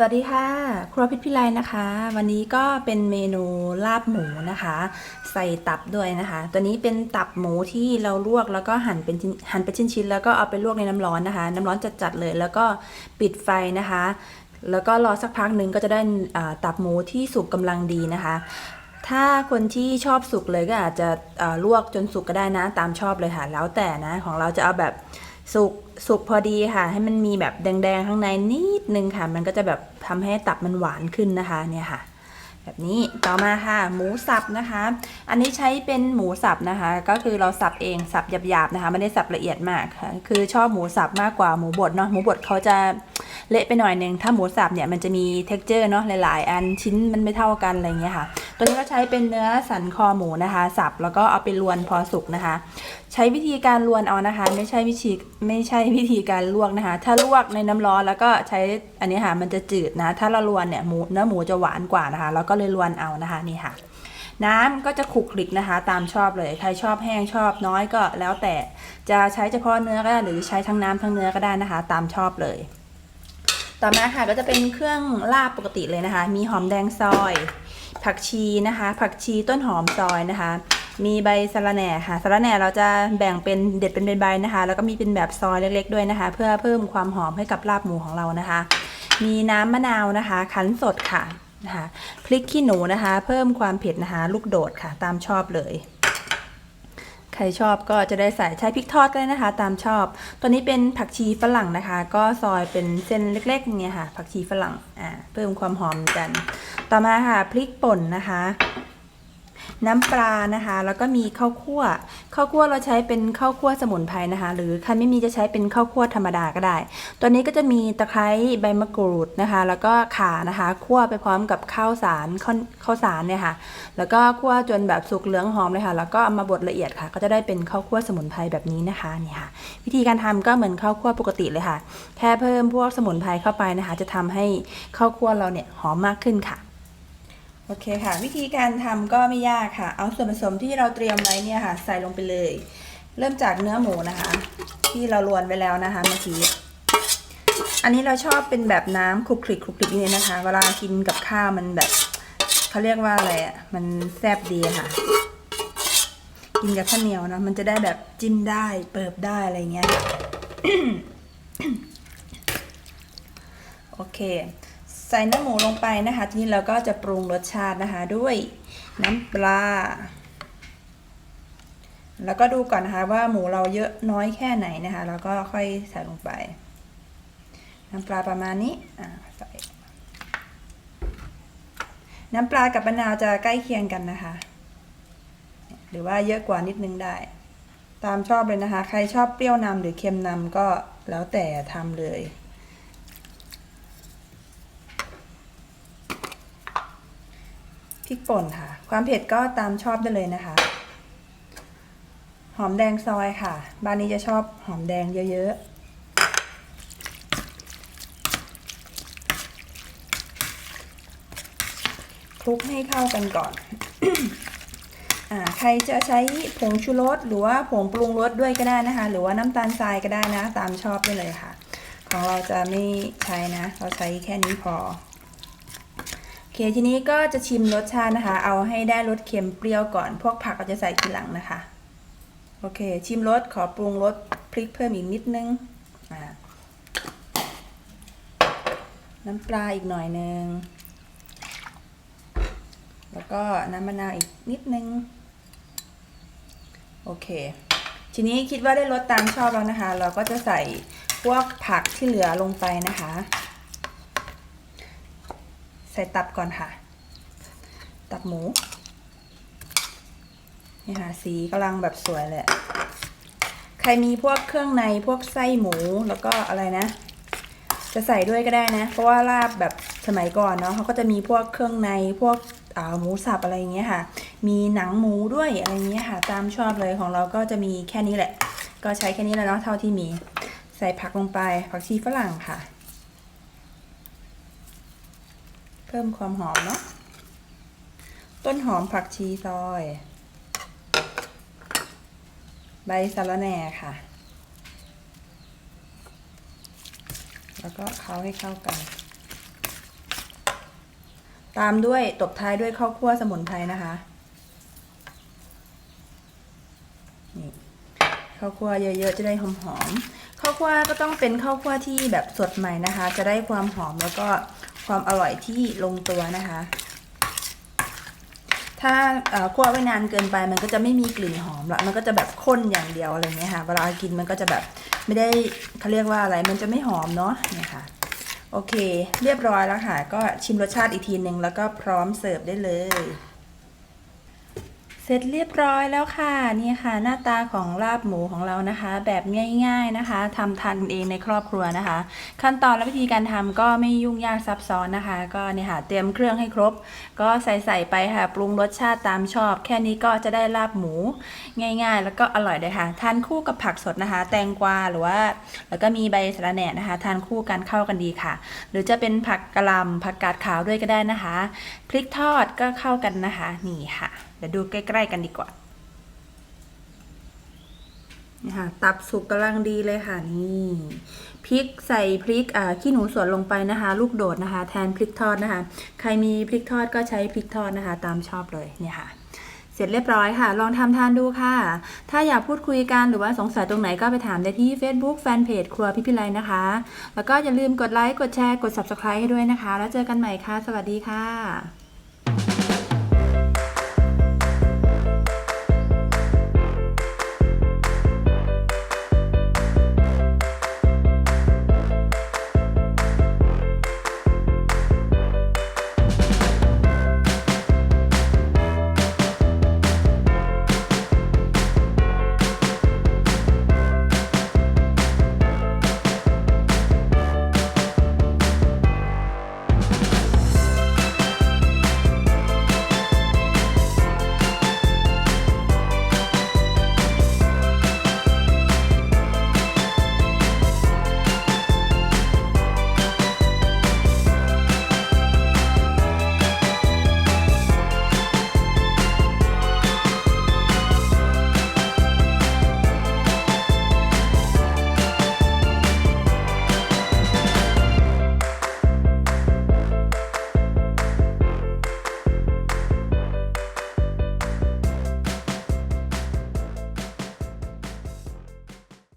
สวัสดีค่ะ ครัวพิษพิไลนะคะ วันนี้ก็เป็นเมนูลาบหมูนะคะ ใส่ตับด้วยนะคะ ตัวนี้เป็นตับหมูที่เราลวกแล้วก็หั่นเป็นหั่นเป็นชิ้นๆแล้วก็เอาไปลวกในน้ำร้อนนะคะ น้ำร้อนจัดๆเลย แล้วก็ปิดไฟนะคะ แล้วก็รอสักพักหนึ่งก็จะได้ตับหมูที่สุกกำลังดีนะคะ ถ้าคนที่ชอบสุกเลยก็อาจจะลวกจนสุกก็ได้นะ ตามชอบเลยค่ะแล้วแต่นะของเราจะเอาแบบ สุกสุกพอดีค่ะ ให้มันมีแบบแดงๆข้างในนิดนึงค่ะ มันก็จะแบบทำให้ตับมันหวานขึ้นนะคะเนี่ยค่ะ แบบนี้ต่อมาค่ะ หมูสับนะคะ อันนี้ใช้เป็นหมูสับนะคะ ก็คือเราสับเองสับหยาบๆนะคะไม่ได้สับละเอียดมากค่ะคือชอบหมูสับมากกว่าหมูบดเนาะหมูบดเขาจะ เละไปหน่อยหนึ่งถ้าหมูสับเนี่ยมันจะมี t e x t อร์เนาะหลายๆ อันชิ้นมันไม่เท่ากันอะไรเงี้ยค่ะ ตัวนี้ก็ใช้เป็นเนื้อสันคอหมูนะคะ สับแล้วก็เอาไปลวนพอสุกนะคะ ใช้วิธีการลวนเอานะคะ ไม่ใช่วิธีไม่ใช่วิธีการลวกนะคะ ถ้าลวกในน้ำร้อนแล้วก็ใช้อันนี้ค่ะมันจะจืดนะ ถ้าเราลวนเนี่ยหมูเนื้อหมูจะหวานกว่านะคะ แล้วก็เลยลวนเอานะคะนี่ค่ะน้ำก็จะคลุกคลิกนะคะ ตามชอบเลย ใครชอบแห้งชอบน้อยก็แล้วแต่จะใช้เฉพาะเนื้อก็ได้หรือใช้ทั้งน้ำทั้งเนื้อก็ได้นะคะ ตามชอบเลย ต่อมาค่ะก็จะเป็นเครื่องลาบปกติเลยนะคะ มีหอมแดงซอย ผักชีนะคะ ผักชีต้นหอมซอยนะคะ มีใบสะระแหน่ค่ะสะระแหน่เราจะแบ่งเป็นเด็ดเป็นใบๆนะคะ แล้วก็มีเป็นแบบซอยเล็กๆด้วยนะคะ เพื่อเพิ่มความหอมให้กับลาบหมูของเรานะคะ มีน้ำมะนาวนะคะ คั้นสดค่ะนะคะพริกขี้หนูนะคะ เพิ่มความเผ็ดนะคะ ลูกโดดค่ะ ตามชอบเลย ใครชอบก็จะได้ใส่ใช้พริกทอดก็ได้นะคะ ตามชอบ ตัวนี้เป็นผักชีฝรั่งนะคะ ก็ซอยเป็นเส้นเล็กๆเนี่ยค่ะ ผักชีฝรั่งอ่าเพิ่มความหอมกัน ต่อมาค่ะพริกป่นนะคะ น้ำปลานะคะ แล้วก็มีข้าวคั่วข้าวคั่วเราใช้เป็นข้าวคั่วสมุนไพรนะคะ หรือใครไม่มีจะใช้เป็นข้าวคั่วธรรมดาก็ได้ ตัวนี้ก็จะมีตะไคร้ใบมะกรูดนะคะ แล้วก็ข่านะคะคั่วไปพร้อมกับข้าวสารข้าวข้าวสารเนี่ยค่ะ แล้วก็คั่วจนแบบสุกเหลืองหอมเลยค่ะ แล้วก็เอามาบดละเอียดค่ะ ก็จะได้เป็นข้าวคั่วสมุนไพรแบบนี้นะคะนี่ค่ะ วิธีการทำก็เหมือนข้าวคั่วปกติเลยค่ะ แค่เพิ่มพวกสมุนไพรเข้าไปนะคะ จะทำให้ข้าวคั่วเราเนี่ยหอมมากขึ้นค่ะ โอเคค่ะ วิธีการทำก็ไม่ยากค่ะ เอาส่วนผสมที่เราเตรียมไว้เนี่ยค่ะ ใส่ลงไปเลย เริ่มจากเนื้อหมูนะคะ ที่เราลวนไว้แล้วนะคะเมื่อกี้อันนี้เราชอบเป็นแบบน้ำคลุกคลิกคลุกคลิกนี่นะคะ เวลากินกับข้าวมันแบบเขาเรียกว่าอะไรอะมันแซ่บดีค่ะ กินกับข้าวเหนียวนะมันจะได้แบบจิ้มได้เปิบได้อะไรเงี้ยโอเค ใส่เนื้อหมูลงไปนะคะ ทีนี้เราก็จะปรุงรสชาตินะคะด้วยน้ำปลา แล้วก็ดูก่อนนะคะว่าหมูเราเยอะน้อยแค่ไหนนะคะ แล้วก็ค่อยใส่ลงไป น้ำปลาประมาณนี้อ่าใส่น้ำปลากับมะนาวจะใกล้เคียงกันนะคะ หรือว่าเยอะกว่านิดนึงได้ ตามชอบเลยนะคะ ใครชอบเปรี้ยวนำหรือเค็มนำก็แล้วแต่ทำเลย พริกป่นค่ะ ความเผ็ดก็ตามชอบได้เลยนะคะ หอมแดงซอยค่ะ บ้านนี้จะชอบหอมแดงเยอะๆคลุกให้เข้ากันก่อนอใครจะใช้ผงชูรสหรือว่าผงปรุงรสด้วยก็ได้นะคะ หรือว่าน้ำตาลทรายก็ได้นะ ตามชอบได้เลยค่ะ ของเราจะไม่ใช้นะ เราใช้แค่นี้พอ เคทีนี้ก็จะชิมรสชาตินะคะ เอาให้ได้รสเค็มเปรี้ยวก่อน พวกผักเราจะใส่ทีหลังนะคะ โอเค ชิมรสขอปรุงรสพริกเพิ่มอีกนิดนึงน้ำปลาอีกหน่อยนึง แล้วก็น้ำมะนาวอีกนิดนึง โอเค ทีนี้คิดว่าได้รสตามชอบแล้วนะคะ เราก็จะใส่พวกผักที่เหลือลงไปนะคะ ส่ตับก่อนค่ะ ตับหมู นี่ค่ะ สีกำลังแบบสวยเลยอะใครมีพวกเครื่องในพวกไส้หมูแล้วก็อะไรนะ จะใส่ด้วยก็ได้นะ เพราะว่าลาบแบบสมัยก่อนเนาะเขาก็จะมีพวกเครื่องในพวกหมูสับอะไรอย่างเงี้ยค่ะ มีหนังหมูด้วยอะไรเงี้ยค่ะ ตามชอบเลยของเราก็จะมีแค่นี้แหละ ก็ใช้แค่นี้แล้วเนาะเท่าที่มี ใส่ผักลงไปผักชีฝรั่งค่ะ เพิ่มความหอมเนาะ ต้นหอมผักชีซอย ใบสะระแหน่ค่ะ แล้วก็เคล้าให้เข้ากัน ตามด้วยตบท้ายด้วยข้าวคั่วสมุนไพรนะคะนี่ข้าวคั่วเยอะๆจะได้หอมๆข้าวคั่วก็ต้องเป็นข้าวคั่วที่แบบสดใหม่นะคะ จะได้ความหอมแล้วก็ ความอร่อยที่ลงตัวนะคะ ถ้าคั่วไว้นานเกินไปมันก็จะไม่มีกลิ่นหอมละมันก็จะแบบข้นอย่างเดียวอะไรเงี้ยค่ะ เวลากินมันก็จะแบบไม่ได้เขาเรียกว่าอะไรมันจะไม่หอมเนาะเนี่ยค่ะโอเค เรียบร้อยแล้วค่ะ ก็ชิมรสชาติอีกทีหนึ่งแล้วก็พร้อมเสิร์ฟได้เลย เสร็จเรียบร้อยแล้วค่ะนี่ค่ะ หน้าตาของลาบหมูของเรานะคะ แบบง่าย ๆนะคะทำทานเองในครอบครัวนะคะ ขั้นตอนและวิธีการทำก็ไม่ยุ่งยากซับซ้อนนะคะ ก็เนี่ยค่ะเตรียมเครื่องให้ครบ ก็ใส่ใส่ไปค่ะปรุงรสชาติตามชอบ แค่นี้ก็จะได้ลาบหมูง่าย ๆ แล้วก็อร่อยเลยค่ะ ทานคู่กับผักสดนะคะ แตงกวาหรือว่า แล้วก็มีใบสะระแหน่นะคะ ทานคู่กันเข้ากันดีค่ะ หรือจะเป็นผักกะหล่ำผักกาดขาวด้วยก็ได้นะคะพริกทอดก็เข้ากันนะคะนี่ค่ะ เดี๋ยวดูใกล้ ๆ กันดีกว่านี่ค่ะตับสุกกำลังดีเลยค่ะนี่พริกใส่พริกอ่าขี้หนูสวนลงไปนะคะ ลูกโดดนะคะ แทนพริกทอดนะคะ ใครมีพริกทอดก็ใช้พริกทอดนะคะ ตามชอบเลยเนี่ยค่ะ เสร็จเรียบร้อยค่ะ ลองทำทานดูค่ะ ถ้าอยากพูดคุยกันหรือว่าสงสัยตรงไหนก็ไปถามได้ที่ Facebook Fanpage ครัวพิพิไลนะคะ แล้วก็อย่าลืมกดไลค์กดแชร์กด Subscribe ให้ด้วยนะคะ แล้วเจอกันใหม่ค่ะ สวัสดีค่ะ